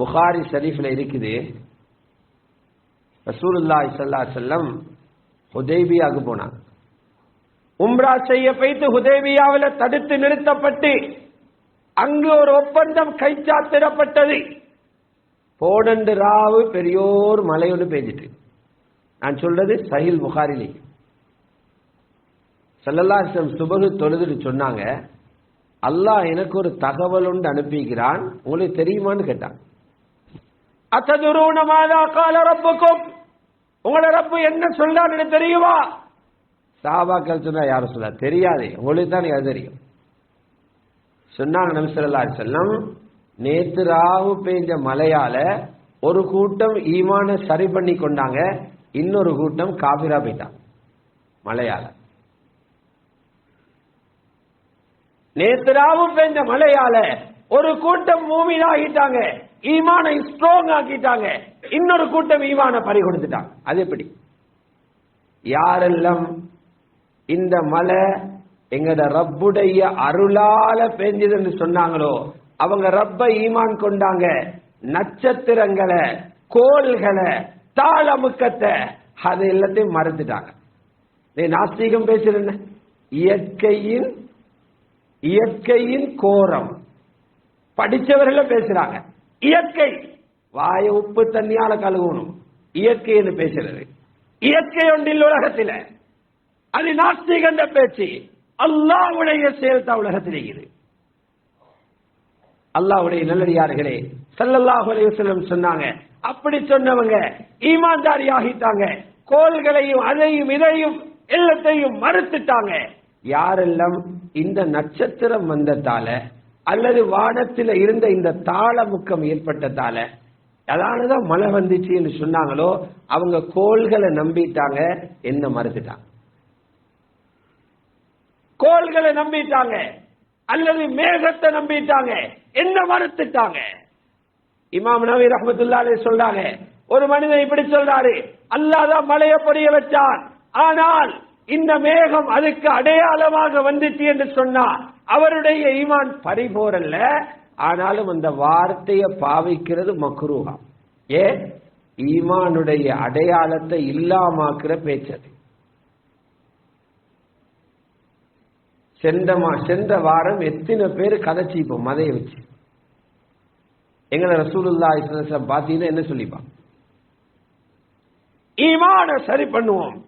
புகாரி ஷரீஃப்ல இருக்குது. ரசூலுல்லா ஸல்லல்லாஹு செல்லம் ஹுதேபியாவுக்கு போனாங்க. உம்ரா செய்ய போயிட்டு ஹுதேபியாவில் தடுத்து நிறுத்தப்பட்டு அங்கு ஒரு ஒப்பந்தம் கைச்சாத்திடப்பட்டது. போடண்டு ராவு பெரியோர் மலையோடு பெய்ஞ்சிட்டு. நான் சொல்றது சஹில் புகாரிலே. சல்லல்லாஹம் சுபகு தொழுதுட்டு சொன்னாங்க. அல்லாஹ் எனக்கு ஒரு தகவல் ஒன்று அனுப்பிக்கிறான் உங்களுக்கு தெரியுமான்னு கேட்டான். அத்ததுருவன மாதா கால ரப்புக்கும் உங்களை ரப்பு என்ன சொல்றான்னு தெரியுமா? சாபாக்கள் சொன்னா யாரும் சொல்ல தெரியாது. உங்களுக்கு தான் அது தெரியும். சொன்னாங்க நபி செல்லம் நேத்து ராவு பெய்ஞ்ச மலையால ஒரு கூட்டம் ஈமான சரி பண்ணி கொண்டாங்க. இன்னொரு கூட்டம் காபிரா போயிட்டான் மலையால நேத்து ராவு பெய்ஞ்ச மலையால ஒரு கூட்டம் மூமின் ஆகிட்டாங்க ஈமானை ஸ்ட்ராங் ஆக்கிட்டாங்க இன்னொரு கூட்டம் ஈமான பறி கொடுத்துட்டாங்க அது எப்படி? யாரெல்லாம் இந்த மலை எங்கட ரப்புடைய அருளால பெஞ்சதுன்னு சொன்னாங்களோ அவங்க ரப்ப ஈமான் கொண்டாங்க. நட்சத்திரங்களை கோள்களை தாளமுக்கத்தை அது எல்லாத்தையும் மறந்துட்டாங்க. நீ நாஸ்திகம் பேசுறேன் இயற்கையின் இயற்கையின் கோரம். படிச்சவர்கள பேசுறாங்க. இயற்கை. வாய உப்பு தண்ணியால கழுவணும். இயற்கைன்னு பேசுறது. இயற்கை ஒன்றில் உலகத்தில். அது நாஸ்திகண்ட பேச்சு. அல்லாவுடைய சேர்த்த உலகத்தில் இருக்குது. அல்லாவுடைய நல்லடியார்களே சல்லல்லாஹு அலைஹி சொன்னாங்க. அப்படி சொன்னவங்க ஈமான்தாரி ஆகிட்டாங்க கோள்களையும் அதையும் இதையும் எல்லாத்தையும் மறுத்துட்டாங்க. யாரெல்லாம் இந்த நட்சத்திரம் வந்ததால அல்லது வானத்தில் இருந்த இந்த தாளமுக்கம் ஏற்பட்டதால அதானதான் மழை வந்துச்சு என்று சொன்னாங்களோ அவங்க கோள்களை நம்பிட்டாங்க என்ன மறுத்துட்டாங்க கோள்களை நம்பிட்டாங்க அல்லது மேகத்தை நம்பிட்டாங்க என்ன மறுத்துட்டாங்க. இமாம் நபி ரஹமத்துல்லாலே சொல்றாங்க ஒரு மனிதன் இப்படி சொல்றாரு அல்லாதான் மழையை பொரிய வச்சான் ஆனால் இந்த மேகம் அதுக்கு அடையாளமாக வந்துச்சு என்று சொன்னா அவருடைய ஈமான் பறிபோரல்ல ஆனாலும் அந்த வார்த்தையை பாவிக்கிறது மக்ரூஹா. ஏ? ஈமானுடைய அடையாளத்தை இல்லாமாக்குற பேச்சது செந்தமா சென்ற வாரம் எத்தனை பேர் கதைச்சிப்போம் மதைய வச்சு. எங்களை ரசூலுல்லா பாத்தீங்கன்னா என்ன சொல்லிப்பான்? ஈமான சரி பண்ணுவோம்.